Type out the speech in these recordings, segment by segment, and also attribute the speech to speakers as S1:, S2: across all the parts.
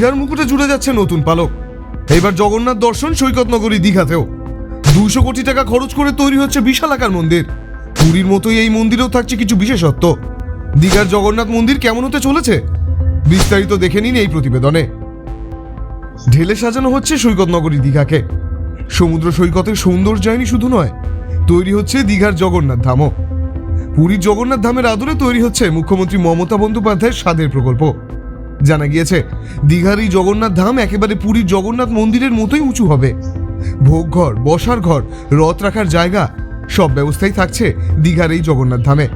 S1: দীঘার মুকুটে জুড়ে যাচ্ছে নতুন পালক। এবার জগন্নাথ দর্শন সৈকত নগরী দীঘাতেও। দুশো কোটি টাকা খরচ করে তৈরি হচ্ছে বিশাল আকার মন্দির। পুরীর মতোই এই মন্দিরেও থাকছে কিছু বিশেষত্ব। দীঘার জগন্নাথ মন্দির কেমন হতে চলেছে? বিস্তারিত দেখে নিন এই প্রতিবেদনে। ঢেলে সাজানো হচ্ছে সৈকত নগরী দীঘাকে। সমুদ্র সৈকতের সৌন্দর্যায়নই শুধু নয়, তৈরি হচ্ছে দীঘার জগন্নাথ ধামও। পুরীর জগন্নাথ ধামের আদলে তৈরি হচ্ছে মুখ্যমন্ত্রী মমতা বন্দ্যোপাধ্যায়ের স্বাদের প্রকল্প। জানা গিয়েছে দীঘার এই জগন্নাথ ধাম একেবারে পুরীর জগন্নাথ মন্দিরের মতোই উঁচু হবে। ভোগঘর, বসার ঘর, রথ রাখার জায়গা, সব ব্যবস্থাই থাকছে দীঘার এই জগন্নাথ ধামে।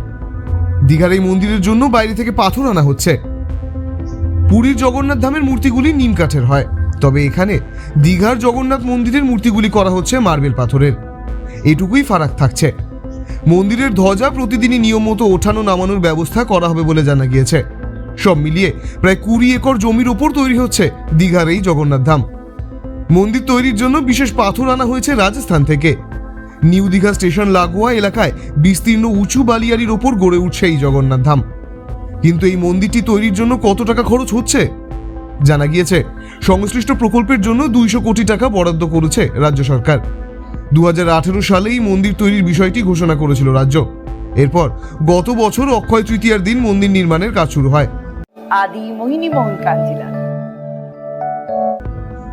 S1: দীঘার এই মন্দিরের জন্য বাইরে থেকে পাথর আনা হচ্ছে। পুরীর জগন্নাথ ধামের মূর্তিগুলি নিম কাঠের হয়, তবে এখানে দীঘার জগন্নাথ মন্দিরের মূর্তিগুলি করা হচ্ছে মার্বেল পাথরের। এটুকুই ফারাক থাকছে। মন্দিরের ধ্বজা প্রতিদিনই নিয়ম মতো ওঠানো নামানোর ব্যবস্থা করা হবে বলে জানা গিয়েছে। সব মিলিয়ে প্রায় কুড়ি একর জমির ওপর তৈরি হচ্ছে দীঘার এই জগন্নাথ ধাম। মন্দির তৈরির জন্য বিশেষ পাথর আনা হয়েছে রাজস্থান থেকে। নিউ দীঘা স্টেশন লাগোয়া এলাকায় বিস্তীর্ণ উঁচু বালিয়ারির ওপর গড়ে উঠছে এই জগন্নাথ ধাম। কিন্তু এই মন্দিরটি তৈরির জন্য কত টাকা খরচ হচ্ছে? জানা গিয়েছে, সংশ্লিষ্ট প্রকল্পের জন্য দুইশো কোটি টাকা বরাদ্দ করেছে রাজ্য সরকার। দু হাজার আঠেরো সালে এই মন্দির তৈরির বিষয়টি ঘোষণা করেছিল রাজ্য। এরপর গত বছর অক্ষয় তৃতীয়ার দিন মন্দির নির্মাণের কাজ শুরু হয়।
S2: আদি মোহিনী মোহন কাঞ্জিলা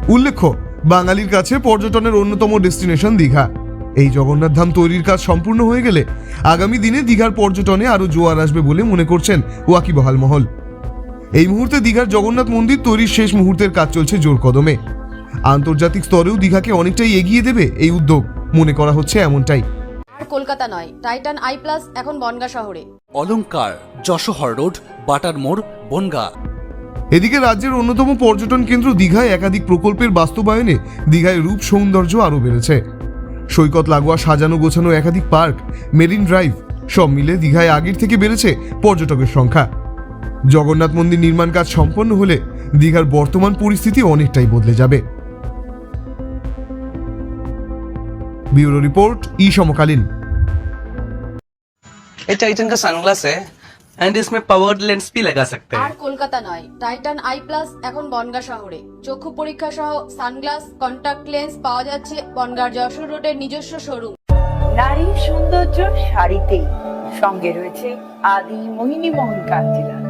S1: উল্লেখ্য, বাঙালির কাছে পর্যটনের অন্যতম ডেস্টিনেশন দীঘা। এই জগন্নাথ ধাম তৈরির কাজ সম্পূর্ণ হয়ে গেলে আগামী দিনে দীঘার পর্যটনে আরও জোয়ার আসবে বলে মনে করছেন ওয়াকিবহাল মহল। এই মুহূর্তে দীঘার জগন্নাথ মন্দির তৈরির শেষ মুহূর্তের কাজ চলছে জোর কদমে। আন্তর্জাতিক স্তরেও দীঘাকে অনেকটাই এগিয়ে দেবে এই উদ্যোগ। মনে করা হচ্ছে এমনটাই।
S3: কলকাতা নয় টাইটান আই প্লাস এখন বনগা শহরে।
S4: অলংকার যশোহর রোড বাটার মোড় বনগা।
S1: এদিকে রাজ্যের অন্যতম পর্যটন কেন্দ্র দীঘায় একাধিক প্রকল্পের বাস্তবায়নে দীঘায় রূপ সৌন্দর্য আরও বেড়েছে। সৈকত লাগোয়া সাজানো গোছানো একাধিক পার্ক মেরিন ড্রাইভ সব মিলে দীঘায় আগের থেকে বেড়েছে পর্যটকের সংখ্যা। জগন্নাথ মন্দির নির্মাণ কাজ সম্পন্ন হলে দীঘার বর্তমান পরিস্থিতি অনেকটাই বদলে যাবে। ব্যুরো রিপোর্ট ই সমকালীন।
S5: ये टाइटन का सनग्लास है एंड इसमें पावर्ड लेंस भी लगा सकते
S3: আর
S5: हैं
S3: কলকাতা নয় টাইটান আই প্লাস এখন বনগা শহরে চক্ষু পরীক্ষা সহ সানগ্লাস কন্টাক্ট লেন্স পাওয়া যাচ্ছে বনগার যশোর রোডের নিজস্ব শোরুম
S2: নারীর সৌন্দর্য শাড়িতেই সঙ্গে রয়েছে আদি মোহিনী মোহন কাঞ্জিলা